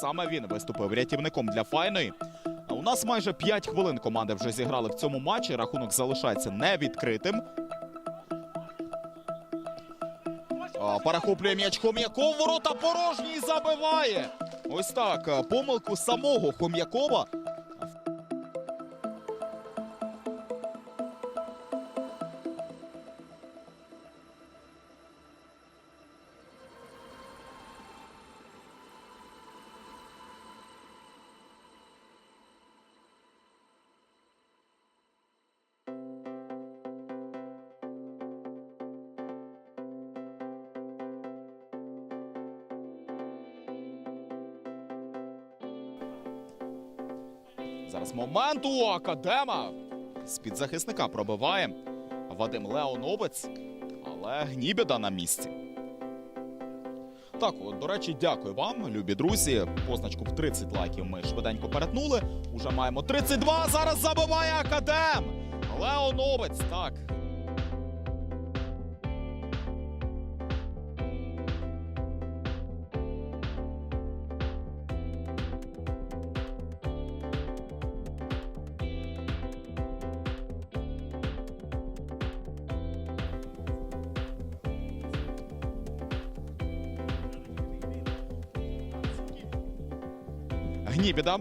Саме він виступив рятівником для файної. У нас майже 5 хвилин команди вже зіграли в цьому матчі. Рахунок залишається невідкритим. Перехоплює м'яч Хом'яков. Ворота порожній забиває. Ось так. Помилку самого Хом'якова. Зараз момент у Академа. З-під захисника пробиває Вадим Леонобець, але Гнібіда на місці. Так, от, до речі, дякую вам, любі друзі. Позначку в 30 лайків ми швиденько перетнули. Уже маємо 32. Зараз забиває Академ. Леонобець, так. Гнібіда.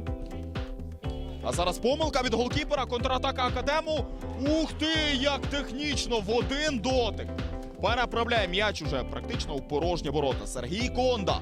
А зараз помилка від голкіпера, контратака Академу. Ух ти, як технічно в один дотик. Переправляє м'яч уже практично у порожні ворота. Сергій Конда.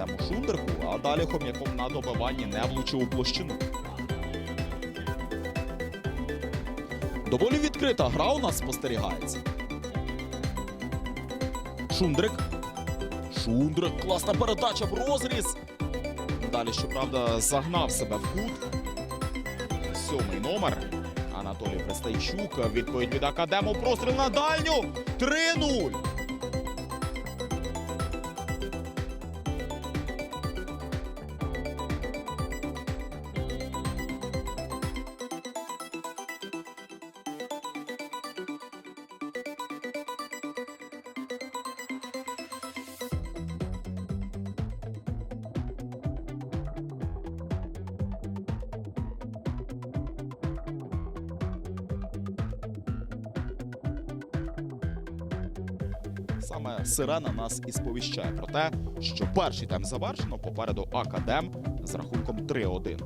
Артему Шундерку, а далі хом'яком на добиванні не влучив у площину. Доволі відкрита гра у нас спостерігається. Шундрик. Шундрик. Класна передача в розріз. Далі, щоправда, загнав себе в кут. Сьомий номер. Анатолій Пристайчук. Відповідь від Академу. Простріл на дальню. 3-0. Саме сирена нас і сповіщає про те, що перший тайм завершено. Попереду Академ з рахунком 3-1.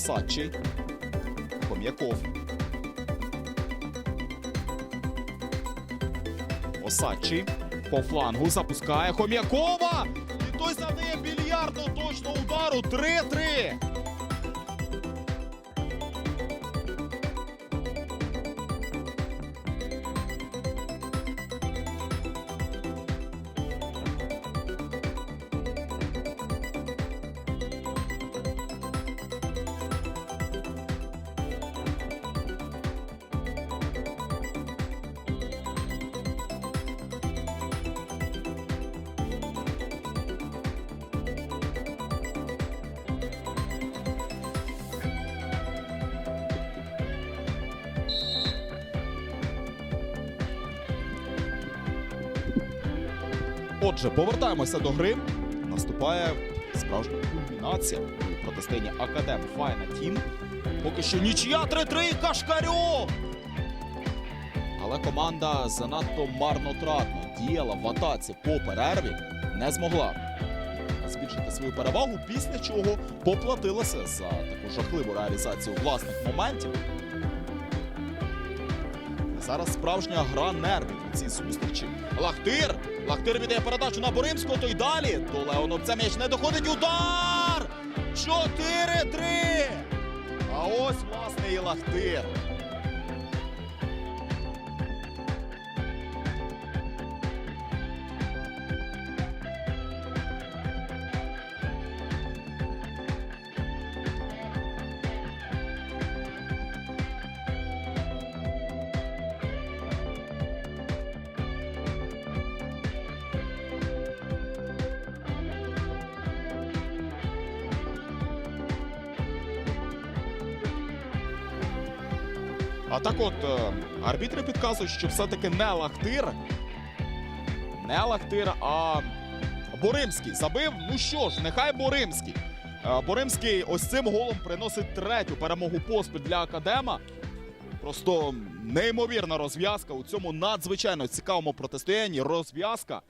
Осадчий. Хом'яков. Осадчий. По флангу запускає Хом'якова. І той завдає більярду точного удару. 3-3. Отже, повертаємося до гри. Наступає справжня кульмінація у протистоянні Академ Файна Тім. Поки що нічия 3-3 Кашкарьов! Але команда занадто марнотратно діяла в атаці по перерві, не змогла збільшити свою перевагу, після чого поплатилася за таку жахливу реалізацію власних моментів. Зараз справжня гра нервів у цій зустрічі. Лахтир! Лахтир віддає передачу на Боримського, то й далі. До Леоновця м'яч не доходить. Удар! 4-3! А ось, власне, і Лахтир. А так от, е, арбітри підказують, що все-таки не Лахтир, не Лахтир, а Боримський забив. Ну що ж, нехай Боримський. Е, Боримський ось цим голом приносить третю перемогу поспіль для Академа. Просто неймовірна розв'язка у цьому надзвичайно цікавому протистоянні. Розв'язка,